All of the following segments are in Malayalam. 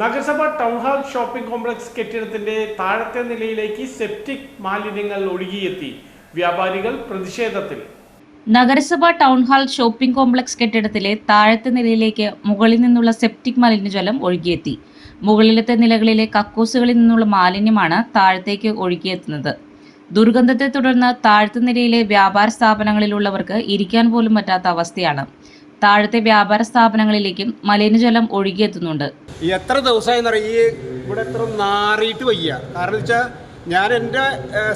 നഗരസഭ ടൗൺ ഹാൾ ഷോപ്പിംഗ് കോംപ്ലക്സ് കെട്ടിടത്തിന്റെ താഴത്തെ നിലയിലേക്ക് സെപ്റ്റിക് മാലിന്യങ്ങൾ ഒഴുകിയെത്തി. വ്യാപാരികൾ പ്രതിഷേധത്തിൽ. നഗരസഭ ടൗൺ ഹാൾ ഷോപ്പിംഗ് കോംപ്ലക്സ് കെട്ടിടത്തിലെ താഴത്തെ നിലയിലേക്ക് മുകളിൽ നിന്നുള്ള സെപ്റ്റിക് മലിനജലം ഒഴുകിയെത്തി. മുകളിലത്തെ നിലകളിലെ കക്കൂസുകളിൽ നിന്നുള്ള മാലിന്യമാണ് താഴത്തേക്ക് ഒഴുകിയെത്തുന്നത്. ദുർഗന്ധത്തെ തുടർന്ന് താഴത്തെ നിലയിലെ വ്യാപാര സ്ഥാപനങ്ങളിലുള്ളവർക്ക് ഇരിക്കാൻ പോലും പറ്റാത്ത അവസ്ഥയാണ്. താഴത്തെ വ്യാപാര സ്ഥാപനങ്ങളിലേക്കും മലിനജലം ഒഴുകിയെത്തുന്നുണ്ട്. എത്ര ദിവസമായി ഇവിടെ എത്ര നാറിയിട്ട് വയ്യ. കാരണം വെച്ചാൽ ഞാൻ എന്റെ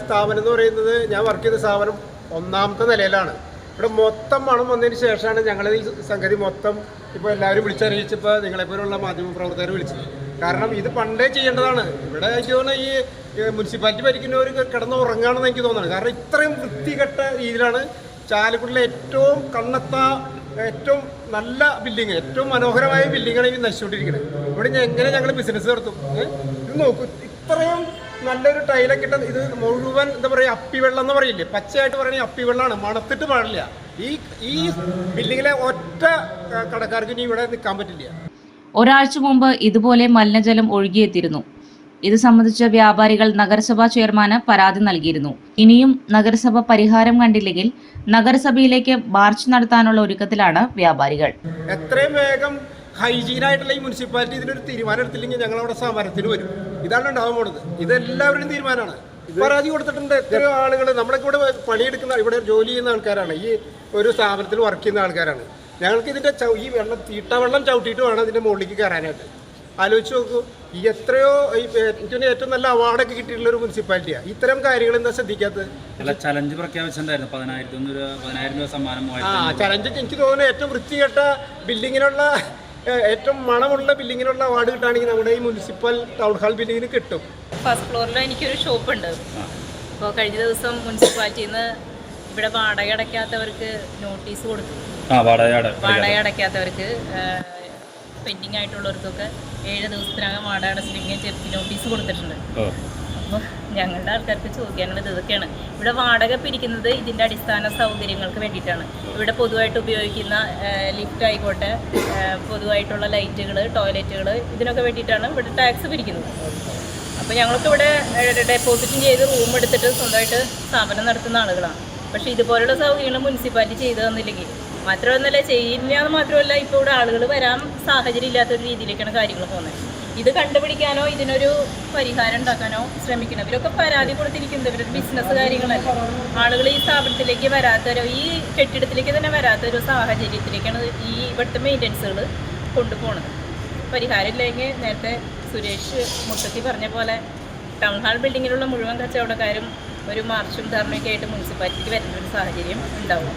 സ്ഥാപനം എന്ന് പറയുന്നത് ഞാൻ വർക്ക് ചെയ്ത സ്ഥാപനം ഒന്നാമത്തെ നിലയിലാണ്. ഇവിടെ മൊത്തം മണം വന്നതിന് ശേഷമാണ് ഞങ്ങൾ ഈ സംഗതി മൊത്തം ഇപ്പോൾ എല്ലാവരും വിളിച്ചറിയിച്ചപ്പോൾ നിങ്ങളെപ്പോലുള്ള മാധ്യമ പ്രവർത്തകർ വിളിച്ചത്. കാരണം ഇത് പണ്ടേ ചെയ്യേണ്ടതാണ്. ഇവിടെ എനിക്ക് തോന്നുന്നത് ഈ മുനിസിപ്പാലിറ്റി ഭരിക്കുന്നവർ കിടന്ന് ഉറങ്ങുകയാണെന്ന് എനിക്ക് തോന്നുന്നത് കാരണം ഇത്രയും വൃത്തികെട്ട രീതിയിലാണ് ചാലക്കുടിയിലെ ഏറ്റവും കണ്ണത്ത ഏറ്റവും നല്ല ബിൽഡിങ് ഏറ്റവും മനോഹരമായ ബിൽഡിങ്ങാണ് ഈ നശിച്ചുകൊണ്ടിരിക്കുന്നത്. ഇവിടെ എങ്ങനെ ഞങ്ങൾ ബിസിനസ് നടത്തും? ഇത് നോക്കൂ ഇത്രയും നല്ലൊരു ടൈലൊക്കെ ഇട്ട ഇത് മുഴുവൻ എന്താ പറയുക അപ്പിവെള്ളം എന്ന് പറയില്ലേ? പച്ചയായിട്ട് പറയുന്നത് അപ്പിവെള്ളമാണ് മണത്തിട്ട് പാടില്ല. ഈ ഈ ബിൽഡിങ്ങിലെ ഒറ്റ കടക്കാർക്ക് ഇനി ഇവിടെ നിൽക്കാൻ പറ്റില്ല. ഒരാഴ്ച മുമ്പ് ഇതുപോലെ മലിനജലം ഒഴുകിയെത്തിയിരുന്നു. ഇത് സംബന്ധിച്ച് വ്യാപാരികൾ നഗരസഭാ ചെയർമാന് പരാതി നൽകിയിരുന്നു. ഇനിയും നഗരസഭ പരിഹാരം കണ്ടില്ലെങ്കിൽ നഗരസഭയിലേക്ക് മാർച്ച് നടത്താനുള്ള ഒരുക്കത്തിലാണ് വ്യാപാരികൾ. എത്രയും വേഗം ഹൈജീനായിട്ടുള്ള ഈ മുനിസിപ്പാലിറ്റി ഇതിനൊരു തീരുമാനം എടുത്തില്ലെങ്കിൽ ഞങ്ങൾ അവിടെ സമരത്തിന് വരും. ഇതാണ് ഉണ്ടാവാൻ പോണത്. ഇത് തീരുമാനമാണ്. പരാതി കൊടുത്തിട്ടുണ്ട് എത്ര ആളുകൾ നമ്മുടെ ഇവിടെ പണിയെടുക്കുന്ന ഇവിടെ ജോലി ചെയ്യുന്ന ആൾക്കാരാണ്. ഈ ഒരു സ്ഥാപനത്തിൽ വർക്ക് ചെയ്യുന്ന ആൾക്കാരാണ്. ഞങ്ങൾക്ക് ഇതിന്റെ ഈ വെള്ളം തീട്ട വെള്ളം ചവിട്ടിയിട്ട് വേണം ഇതിന്റെ മുകളിലേക്ക് കയറാനായിട്ട്. ആലോചിച്ച് നോക്കൂ. ഈ എത്രയോ എനിക്ക് ഏറ്റവും നല്ല അവാർഡൊക്കെ കിട്ടിയിട്ടുള്ള ഒരു മുനിസിപ്പാലിറ്റിയാണ് ഇത്തരം കാര്യങ്ങൾ എന്താ ശ്രദ്ധിക്കാത്തത്? ചലഞ്ച് പ്രഖ്യാപിച്ചിട്ടുണ്ടായിരുന്നു. പതിനായിരത്തി രൂപ പതിനായിരം രൂപ സമ്മാനം ആ ചലഞ്ച് എനിക്ക് തോന്നുന്നു ഏറ്റവും വൃത്തികെട്ട ബിൽഡിങ്ങിനുള്ള ഏറ്റവും മണമുള്ള ബിൽഡിങ്ങിനുള്ള അവാർഡ് കിട്ടുകയാണെങ്കിൽ നമ്മുടെ ഈ മുനിസിപ്പൽ ടൗൺ ഹാൾ ബിൽഡിങ്ങിന് കിട്ടും. ഫസ്റ്റ് ഫ്ലോറിൽ എനിക്കൊരു ഷോപ്പ് ഉണ്ട്. അപ്പോൾ കഴിഞ്ഞ ദിവസം മുനിസിപ്പാലിറ്റിയിൽ നിന്ന് ഇവിടെ വാടക അടയ്ക്കാത്തവർക്ക് നോട്ടീസ് കൊടുത്തു. ആ വാടക അടയ്ക്കാത്തവർക്ക് പെൻഡിങ് ആയിട്ടുള്ളവർക്കൊക്കെ ഏഴ് ദിവസത്തിനകം വാടക അടച്ചില്ലെങ്കിൽ ചെറുക്കി നോട്ടീസ് കൊടുത്തിട്ടുണ്ട്. അപ്പോൾ ഞങ്ങളുടെ ആൾക്കാർക്ക് ചോദിക്കാനുള്ളത് ഇതൊക്കെയാണ്. ഇവിടെ വാടക പിരിക്കുന്നത് ഇതിന്റെ അടിസ്ഥാന സൗകര്യങ്ങൾക്ക് വേണ്ടിയിട്ടാണ്. ഇവിടെ പൊതുവായിട്ട് ഉപയോഗിക്കുന്ന ലിഫ്റ്റ് ആയിക്കോട്ടെ പൊതുവായിട്ടുള്ള ലൈറ്റുകൾ ടോയ്ലറ്റുകൾ ഇതിനൊക്കെ വേണ്ടിയിട്ടാണ് ഇവിടെ ടാക്സ് പിരിക്കുന്നത്. അപ്പോൾ ഞങ്ങൾക്ക് ഇവിടെ ഡെപ്പോസിറ്റും ചെയ്ത് റൂം എടുത്തിട്ട് സ്വന്തമായിട്ട് സ്ഥാപനം നടത്തുന്ന ആളുകളാണ്. പക്ഷേ ഇതുപോലുള്ള സൗകര്യങ്ങൾ മുനിസിപ്പാലിറ്റി ചെയ്തു തന്നില്ലെങ്കിൽ മാത്രമൊന്നുമല്ല ചെയ്യില്ല എന്ന് മാത്രമല്ല ഇപ്പോൾ ഇവിടെ ആളുകൾ വരാൻ സാഹചര്യം ഇല്ലാത്തൊരു രീതിയിലേക്കാണ് കാര്യങ്ങൾ പോകുന്നത്. ഇത് കണ്ടുപിടിക്കാനോ ഇതിനൊരു പരിഹാരം ഉണ്ടാക്കാനോ ശ്രമിക്കണം ഇവരൊക്കെ പരാതി കൊടുത്തിരിക്കുന്നത് ഇവരുടെ ബിസിനസ് കാര്യങ്ങളല്ല. ആളുകൾ ഈ സ്ഥാപനത്തിലേക്ക് വരാത്തൊരു ഈ കെട്ടിടത്തിലേക്ക് തന്നെ വരാത്തൊരു സാഹചര്യത്തിലേക്കാണ് ഈ ഇവിടുത്തെ മെയിന്റനൻസുകൾ കൊണ്ടുപോകുന്നത് പരിഹാരം ഇല്ലെങ്കിൽ നേരത്തെ സുരേഷ് മുത്തത്തി പറഞ്ഞ പോലെ ടൗൺ ഹാൾ ബിൽഡിങ്ങിലുള്ള മുഴുവൻ കച്ചവടക്കാരും ഒരു മാർച്ചും ധർമ്മയൊക്കെ ആയിട്ട് മുനിസിപ്പാലിറ്റിക്ക് വരുന്ന ഒരു സാഹചര്യം ഉണ്ടാവും.